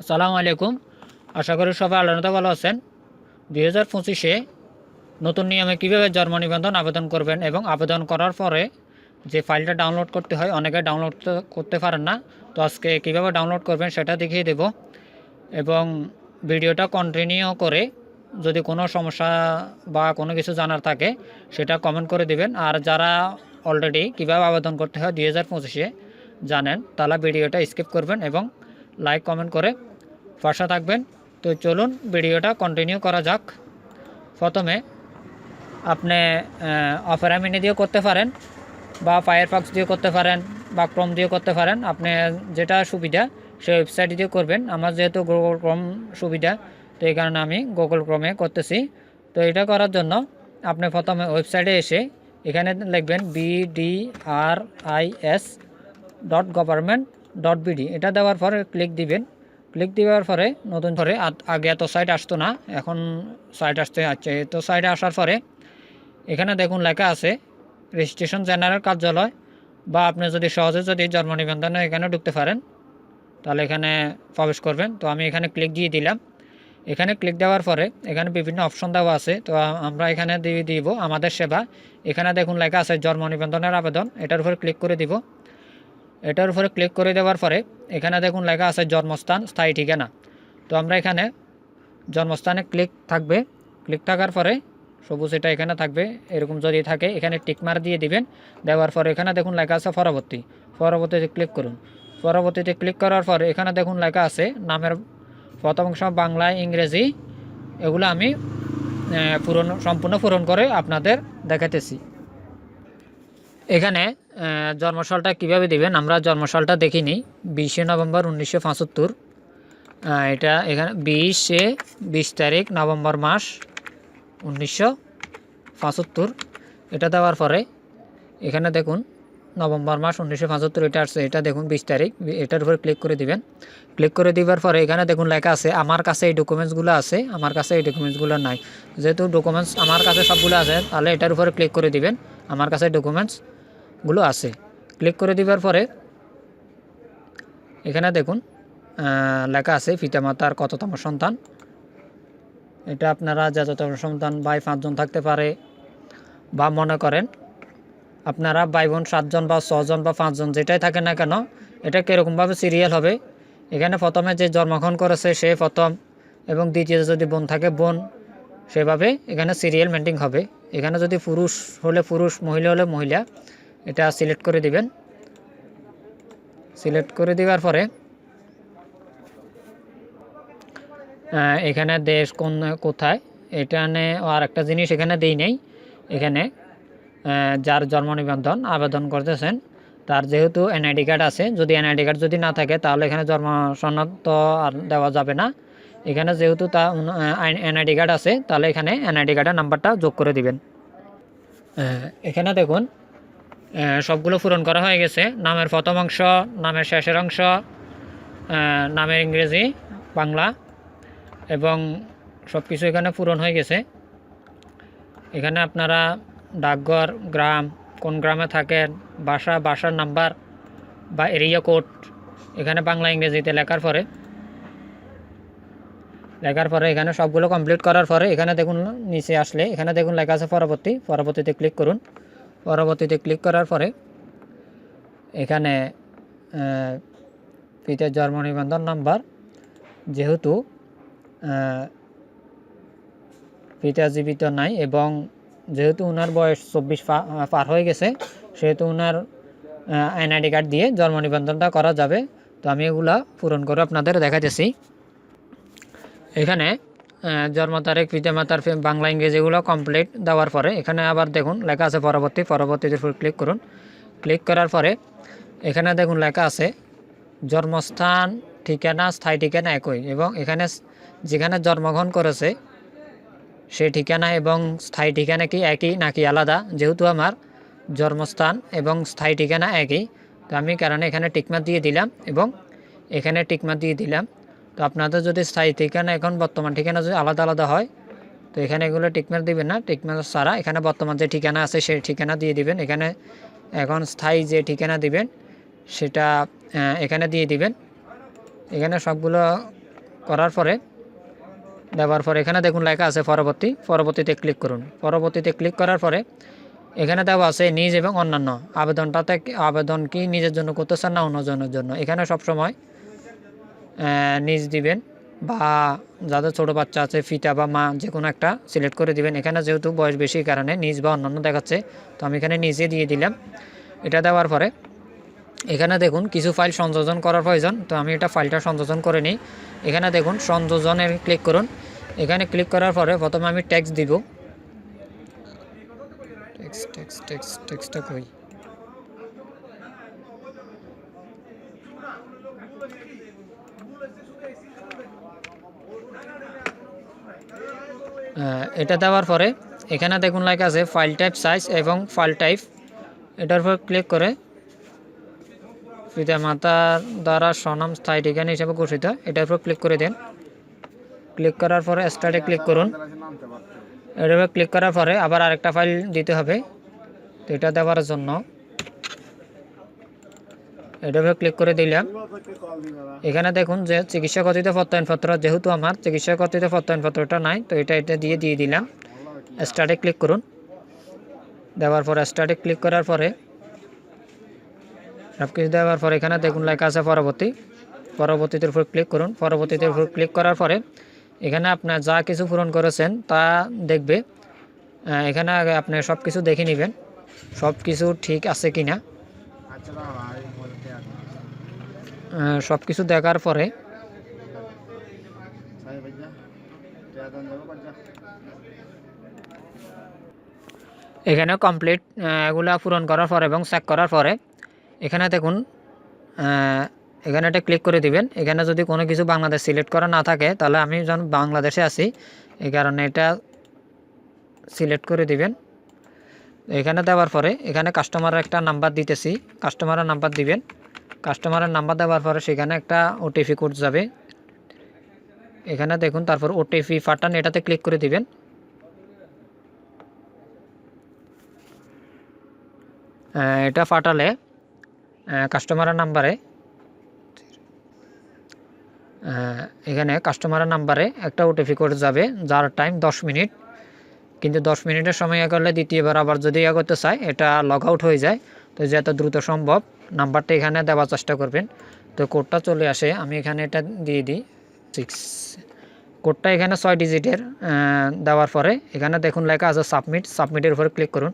আসসালামু আলাইকুম। আশা করি সবাই আলোচনা ভালো আছেন। দুই হাজার পঁচিশে নতুন নিয়মে কীভাবে জন্ম নিবন্ধন আবেদন করবেন এবং আবেদন করার পরে যে ফাইলটা ডাউনলোড করতে হয়, অনেকে ডাউনলোড করতে পারেন না। তো আজকে কীভাবে ডাউনলোড করবেন সেটা দেখিয়ে দেব। এবং ভিডিওটা কন্টিনিউ করে যদি কোনো সমস্যা বা কোনো কিছু জানার থাকে, সেটা কমেন্ট করে দিবেন। আর যারা অলরেডি কীভাবে আবেদন করতে হয় দুই হাজার পঁচিশে জানেন তাহলে ভিডিওটা স্কিপ করবেন এবং লাইক কমেন্ট করে পাশে থাকবেন। তো চলুন ভিডিওটা কন্টিনিউ করা যাক। প্রথমে আপনি অপেরা মিনি দিয়ে করতে পারেন বা ফায়ারফক্স দিয়ে করতে পারেন বা ক্রোম দিয়ে করতে পারেন। আপনি যেটা সুবিধা সেই ওয়েবসাইট দিয়ে করবেন। আমার যেহেতু গুগল ক্রোম সুবিধা, তো এই কারণে আমি গুগল ক্রোমে করতেছি। তো এটা করার জন্য আপনি প্রথমে ওয়েবসাইটে এসে এখানে লিখবেন BDR IS dot government dot BD এটা দেওয়ার পরে ক্লিক দিবেন। ক্লিক দেওয়ার পরে নতুন করে আগে এত সাইট আসতো না, এখন সাইট আসতে আছে তো সাইটে আসার পরে এখানে দেখুন লেখা আছে রেজিস্ট্রেশন জেনারেল কার্যালয় বা আপনি যদি সহজে যদি জন্ম নিবন্ধনে এখানে ঢুকতে পারেন, তাহলে এখানে প্রবেশ করবেন। তো আমি এখানে ক্লিক দিয়ে দিলাম। এখানে ক্লিক দেওয়ার পরে এখানে বিভিন্ন অপশন দেওয়া আছে। তো আমরা এখানে দিয়ে দিব আমাদের সেবা। এখানে দেখুন লেখা আছে জন্ম নিবন্ধনের আবেদন। এটার উপরে ক্লিক করে দিব। এটার উপরে ক্লিক করে দেওয়ার পরে এখানে দেখুন লেখা আছে জন্মস্থান, স্থায়ী ঠিকানা। তো আমরা এখানে জন্মস্থানে ক্লিক থাকবে। ক্লিক থাকার পরে সবুজ এটা এখানে থাকবে, এরকম যদি থাকে এখানে টিকমার দিয়ে দিবেন। দেওয়ার পরে এখানে দেখুন লেখা আছে পরবর্তী। পরবর্তীতে ক্লিক করুন। পরবর্তীতে ক্লিক করার পরে এখানে দেখুন লেখা আছে নামের প্রথম অংশ বাংলা, ইংরেজি, এগুলো আমি পূরণ, সম্পূর্ণ পূরণ করে আপনাদের দেখাতেছি এখানে জন্মসালটা কীভাবে দিবেন? আমরা জন্মসালটা দেখিনি। বিশে নভেম্বর উনিশশো পঁচাত্তর। এটা এখানে, বিশে, বিশ তারিখ নভেম্বর মাস উনিশশো পঁচাত্তর। এটা দেওয়ার পরে, এখানে দেখুন, নভেম্বর মাস উনিশশো পঁচাত্তর এটা আসছে। এটা দেখুন, বিশ তারিখ। এটার উপরে ক্লিক করে দিবেন। ক্লিক করে দেওয়ার পরে এখানে দেখুন লেখা আছে, আমার কাছে এই ডকুমেন্টসগুলো আছে, আমার কাছে এই ডকুমেন্টসগুলো নাই। যেহেতু ডকুমেন্টস আমার কাছে সবগুলো আছে, তাহলে এটার উপরে ক্লিক করে দিবেন, আমার কাছে ডকুমেন্টসগুলো আছে। ক্লিক করে দিবার পরে এখানে দেখুন লেখা আছে পিতামাতার কততম সন্তান। এটা আপনারা যততম সন্তান ভাই পাঁচজন থাকতে পারে বা মনে করেন আপনারা ভাই বোন সাতজন বা ছজন বা পাঁচজন যেটাই থাকে না কেন, এটা কীরকমভাবে সিরিয়াল হবে? এখানে প্রথমে যে জন্মগ্রহণ করেছে সে প্রথম এবং দ্বিতীয় যদি বোন থাকে বোন, সেভাবে এখানে সিরিয়াল মেনটেন হবে। এখানে যদি পুরুষ হলে পুরুষ, মহিলা হলে মহিলা এটা সিলেক্ট করে দিবেন। সিলেক্ট করে দেওয়ার পরে এখানে দেশ কোন, কোথায় এখানে আর একটা জিনিস এখানে দেই নেই। এখানে যার জন্ম নিবন্ধন আবেদন করতেছেন, তার যেহেতু এনআইডি কার্ড আছে, যদি এনআইডি কার্ড যদি না থাকে, তাহলে এখানে জন্ম সনদ তো আর দেওয়া যাবে না। এখানে যেহেতু তা এনআইডি কার্ড আছে, তাহলে এখানে এনআইডি কার্ডের নাম্বারটা যোগ করে দিবেন। এখানে দেখুন সবগুলো পূরণ করা হয়ে গেছে। নামের প্রথম অংশ, নামের শেষের অংশ নামের ইংরেজি, বাংলা, এবং সব কিছু এখানে পূরণ হয়ে গেছে। এখানে আপনারা ডাকঘর, গ্রাম, কোন গ্রামে থাকেন, বাসা, বাসার নাম্বার বা এরিয়া কোড এখানে বাংলা, ইংরেজিতে লেখার পরে লেখার পরে এখানে সবগুলো কমপ্লিট করার পরে এখানে দেখুন নিচে আসলে, এখানে দেখুন লেখা আছে পরবর্তী, পরবর্তীতে ক্লিক করুন। পরবর্তীতে ক্লিক করার পরে এখানে পিতার জন্ম নিবন্ধন নাম্বার যেহেতু পিতা জীবিত নাই এবং যেহেতু ওনার বয়স চব্বিশ পার হয়ে গেছে, সেহেতু ওনার এনআইডি কার্ড দিয়ে জন্ম নিবন্ধনটা করা যাবে। তো আমি এগুলা পূরণ করে আপনাদের দেখাতেছি এখানে জন্ম তারিখ পিতামাতার বাংলা, ইংরেজি এগুলো কমপ্লিট দেওয়ার পরে, এখানে আবার দেখুন লেখা আছে পরবর্তী পরবর্তীতে ফুল ক্লিক করুন ক্লিক করার পরে এখানে দেখুন লেখা আছে জন্মস্থান, ঠিকানা, স্থায়ী ঠিকানা একই এবং এখানে যেখানে জন্মগ্রহণ করেছে সেই ঠিকানা এবং স্থায়ী ঠিকানা কি একই নাকি আলাদা? যেহেতু আমার জন্মস্থান এবং স্থায়ী ঠিকানা একই, তো আমি কারণে এখানে টিকমা দিয়ে দিলাম এবং এখানে টিকমা দিয়ে দিলাম। তো আপনাদের যদি স্থায়ী ঠিকানা এখন বর্তমান ঠিকানা যদি আলাদা আলাদা হয়, তো এখানে এগুলো টিকমার দিবেন না। টিকমার ছাড়া এখানে বর্তমান যে ঠিকানা আছে সেই ঠিকানা দিয়ে দিবেন। এখানে এখন স্থায়ী যে ঠিকানা দিবেন, সেটা এখানে দিয়ে দিবেন। এখানে সবগুলো করার পরে, দেওয়ার পরে এখানে দেখুন লেখা আছে পরবর্তী। পরবর্তীতে ক্লিক করুন। পরবর্তীতে ক্লিক করার পরে এখানে দেওয়া আছে নিজ এবং অন্যান্য। আবেদনটাতে আবেদন কি নিজের জন্য করতেছেন না অন্যজনের জন্য? এখানে সবসময় নিজ দিবেন বা যাদের ছোটো বাচ্চা আছে ফিতা বা মা যে কোনো একটা সিলেক্ট করে দিবেন। এখানে যেহেতু বয়স বেশি কারণে নিজ বা অন্যান্য দেখাচ্ছে, তো আমি এখানে নিজে দিয়ে দিলাম। এটা দেওয়ার পরে এখানে দেখুন, কিছু ফাইল সংযোজন করার প্রয়োজন, তো আমি এটা ফাইলটা সংযোজন করে নিই। এখানে দেখুন, সংযোজনের ক্লিক করুন। এখানে ক্লিক করার পরে প্রথমে আমি ট্যাক্স দিব। ট্যাক্স কই? এটা দেওয়ার পরে এখানে দেখুন লেখা আছে ফাইল টাইপ সাইজ এবং ফাইল টাইপ এটার উপর ক্লিক করে পিতা মাতার দ্বারা স্বনাম স্থায়ী ঠিকানা হিসেবে ঘোষিত, এটার উপর ক্লিক করে দেন। ক্লিক করার পরে স্টার্টে ক্লিক করুন। এটার উপর ক্লিক করার পরে আবার আরেকটা ফাইল দিতে হবে, তো এটা দেওয়ার জন্য। উপর ক্লিক করে দিলাম। এখানে দেখুন যে চিকিৎসা কথিত প্রত্যয়নপত্র, যেহেতু আমার চিকিৎসা কথিত প্রত্যয়নপত্রটা নাই, তো এটা এটা দিয়ে দিয়ে দিলাম। স্টার্টে ক্লিক করুন। দেওয়ার পরে স্টার্টে ক্লিক করার পরে সব কিছু দেওয়ার পরে এখানে দেখুন লেখা আছে পরবর্তী। পরবর্তীতে উপর ক্লিক করুন। পরবর্তীতে উপর ক্লিক করার পরে, এখানে আপনার যা কিছু পূরণ করেছেন তা দেখবে। এখানে আপনি সব কিছু দেখে নেবেন। সব কিছু ঠিক আছে কি না সব কিছু দেখার পরে এখানে কমপ্লিট এগুলা পূরণ করার পরে এবং চেক করার পরে এখানে দেখুন এখানে এটা ক্লিক করে দিবেন। এখানে যদি কোনো কিছু বাংলাদেশ সিলেক্ট করা না থাকে, তাহলে আমি যখন বাংলাদেশে আছি, এই কারণে এটা সিলেক্ট করে দিবেন। এখানে দেওয়ার পরে এখানে কাস্টমারের একটা নাম্বার দিতেছি। কাস্টমারের নাম্বার দিবেন। কাস্টমারের নাম্বার দেওয়ার পরে সেখানে একটা ওটিপি কোড যাবে। এখানে দেখুন, তারপর ওটিপি পাঠান এটাতে ক্লিক করে দিবেন। এটা পাঠালে কাস্টমারের নাম্বারে এখানে কাস্টমারের নাম্বারে একটা ওটিপি কোড যাবে, যার টাইম দশ মিনিট। কিন্তু দশ মিনিটের সময় করলে দ্বিতীয়বার আবার যদি ইয়ে করতে চায়, এটা লগ আউট হয়ে যায়। তো যত দ্রুত সম্ভব নাম্বারটা এখানে দেওয়ার চেষ্টা করবেন। তো কোডটা চলে আসে, আমি এখানে এটা দিয়ে দিই। সিক্স কোডটা এখানে ছয় ডিজিটের দেওয়ার পরে এখানে দেখুন লেখা আছে সাবমিট সাবমিটের উপরে ক্লিক করুন।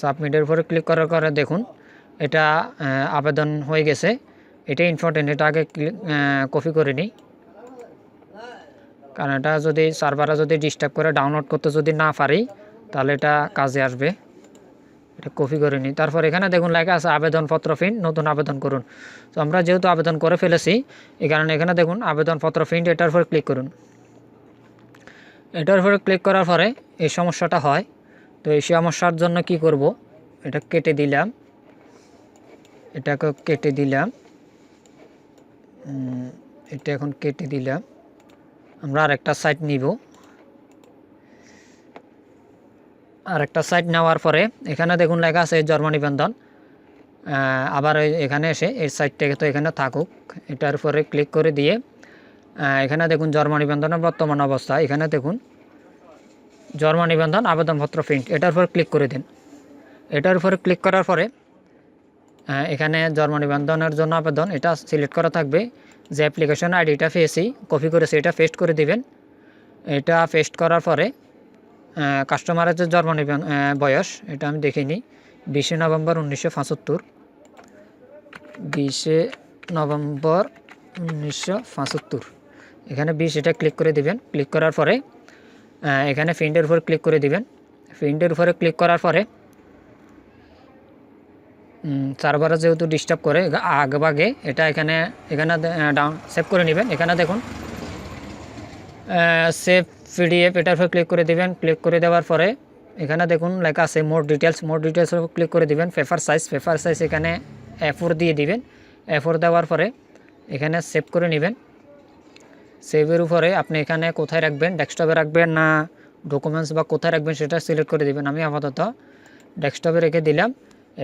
সাবমিটের উপরে ক্লিক করার পরে দেখুন, এটা আবেদন হয়ে গেছে। এটা ইম্পর্টেন্ট এটা আগে কপি করে নিই। কারণ এটা যদি সার্ভারে যদি ডিস্টার্ব করে ডাউনলোড করতে যদি না পারি, তাহলে এটা কাজে আসবে। এটা কপি করে নিই। তারপর এখানে দেখুন লেখা আছে আবেদনপত্র ফিন নতুন আবেদন করুন। তো আমরা যেহেতু আবেদন করে ফেলেছি, এই কারণে এখানে দেখুন আবেদনপত্র ফিন এটার উপর ক্লিক করুন। এটার উপরে ক্লিক করার পরে এই সমস্যাটা হয়। তো এই সমস্যার জন্য কি করব? এটা কেটে দিলাম। এটাকে কেটে দিলাম। এটা এখন কেটে দিলাম। আমরা আরেকটা সাইট নিব। আরেকটা সাইট নেওয়ার পরে, এখানে দেখুন লেখা আছে জন্ম নিবন্ধন আবার এখানে এসে এই সাইটটাকে তো এখানে থাকুক। এটার উপরে ক্লিক করে দিয়ে এখানে দেখুন জন্ম নিবন্ধনের বর্তমান অবস্থা। এখানে দেখুন জন্ম নিবন্ধন আবেদনপত্র প্রিন্ট এটার উপর ক্লিক করে দিন। এটার উপরে ক্লিক করার পরে এখানে জন্ম নিবন্ধনের জন্য আবেদন, এটা সিলেক্ট করা থাকবে। যে অ্যাপ্লিকেশন আইডিটা পেয়েছি কপি করেছি এটা পেস্ট করে দিবেন। এটা পেস্ট করার পরে কাস্টমারের যে জন্ম নিবন্ধন বয়স, এটা আমি দেখে নিই। বিশে নভেম্বর উনিশশো পঁচাত্তর। বিশে নভেম্বর উনিশশো পঁচাত্তর। এখানে বিশ, এটা ক্লিক করে দিবেন। ক্লিক করার পরে এখানে ফিন্ডের উপর ক্লিক করে দিবেন। ফিন্ডের উপরে ক্লিক করার পরে সার্ভারে যেহেতু ডিস্টার্ব করে আগে ভাগে এটা এখানে এখানে ডাউন সেভ করে নেবেন। এখানে দেখুন সেভ পিডিএফ এটার উপর ক্লিক করে দিবেন। ক্লিক করে দেওয়ার পরে এখানে দেখুন লেখা আছে more details more details click করে দিবেন। পেপার সাইজ পেপার সাইজ এখানে এ ফোর দিয়ে দিবেন। এ ফোর দেওয়ার পরে এখানে সেভ করে নেবেন। সেভের উপরে আপনি এখানে কোথায় রাখবেন? ডেস্কটপে রাখবেন না ডকুমেন্টস বা কোথায় রাখবেন সেটা সিলেক্ট করে দিবেন। আমি আপাতত ডেস্কটপে রেখে দিলাম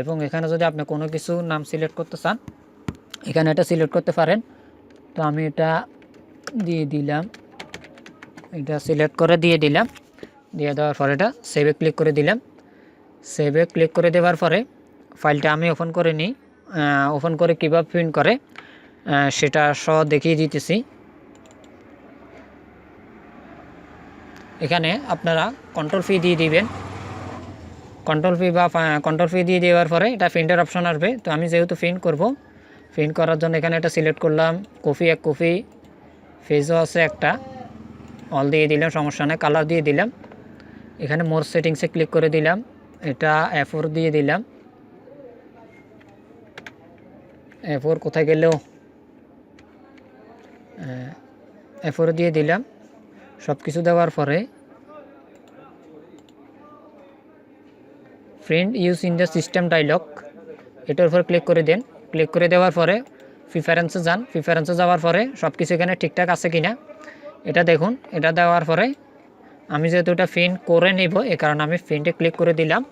এবং এখানে যদি আপনি কোনো কিছু নাম সিলেক্ট করতে চান, এখানে এটা সিলেক্ট করতে পারেন। তো আমি এটা দিয়ে দিলাম। এটা সিলেক্ট করে দিয়ে দিলাম। দিয়ে দেওয়ার পরে এটা সেভে ক্লিক করে দিলাম। সেভে ক্লিক করে দেওয়ার পরে ফাইলটা আমি ওপেন করে নিই। ওপেন করে কীভাবে প্রিন্ট করে সেটা সহ দেখিয়ে দিতেছি। এখানে আপনারা কন্ট্রোল ফি দিয়ে দিবেন। কন্ট্রোল ফি বা কন্ট্রোল ফি দিয়ে দেওয়ার পরে এটা প্রিন্টের অপশন আসবে। তো আমি যেহেতু প্রিন্ট করব প্রিন্ট করার জন্য এখানে এটা সিলেক্ট করলাম। কপি এক কপি ফেজও আছে একটা। অল দিয়ে দিলাম, সমস্যা নেই কালার দিয়ে দিলাম। এখানে মোর সেটিংসে ক্লিক করে দিলাম, এটা এফোর দিয়ে দিলাম। এফোর কোথায় গেলেও এফোর দিয়ে দিলাম সব কিছু দেওয়ার পরে friend use in the system dialog এটার উপর ক্লিক করে দেন। ক্লিক করে দেওয়ার পরে প্রিফারেন্সে যান প্রিফারেন্সে যাওয়ার পরে সব কিছু এখানে ঠিকঠাক আছে কিনা? এটা দেখুন, এটা দেওয়ার পরে আমি যেহেতু এটা প্রিন্ট করে নিব, এ কারণে আমি প্রিন্টে ক্লিক করে দিলাম।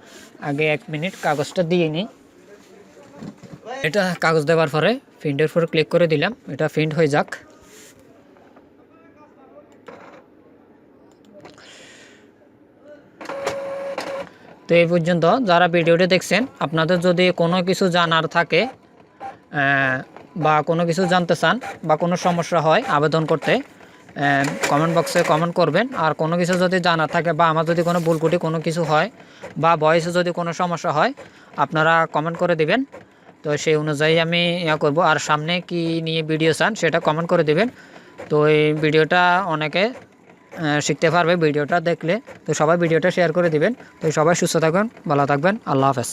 আগে এক মিনিট কাগজটা দিয়ে নিই। এটা কাগজ দেওয়ার পরে প্রিন্টের উপর ক্লিক করে দিলাম, এটা প্রিন্ট হয়ে যাক। তো এই পর্যন্ত যারা ভিডিওটি দেখছেন, আপনাদের যদি কোনো কিছু জানার থাকে বা কোনো কিছু জানতে চান, বা কোনো সমস্যা হয় আবেদন করতে কমেন্ট বক্সে কমেন্ট করবেন। আর কোনো কিছু যদি জানার থাকে বা আমার যদি কোনো ভুলকুটি কোনো কিছু হয় বা ভয়েসে যদি কোনো সমস্যা হয়, আপনারা কমেন্ট করে দিবেন। তো সেই অনুযায়ী আমি ইয়া করব। আর সামনে কি নিয়ে ভিডিও চান সেটা কমেন্ট করে দিবেন। তো এই ভিডিওটা অনেকে শিখতে পারবে ভিডিওটা দেখলে। তো সবাই ভিডিওটা শেয়ার করে দিবেন। তো সবাই সুস্থ থাকবেন ভালো থাকবেন। আল্লাহ হাফেজ।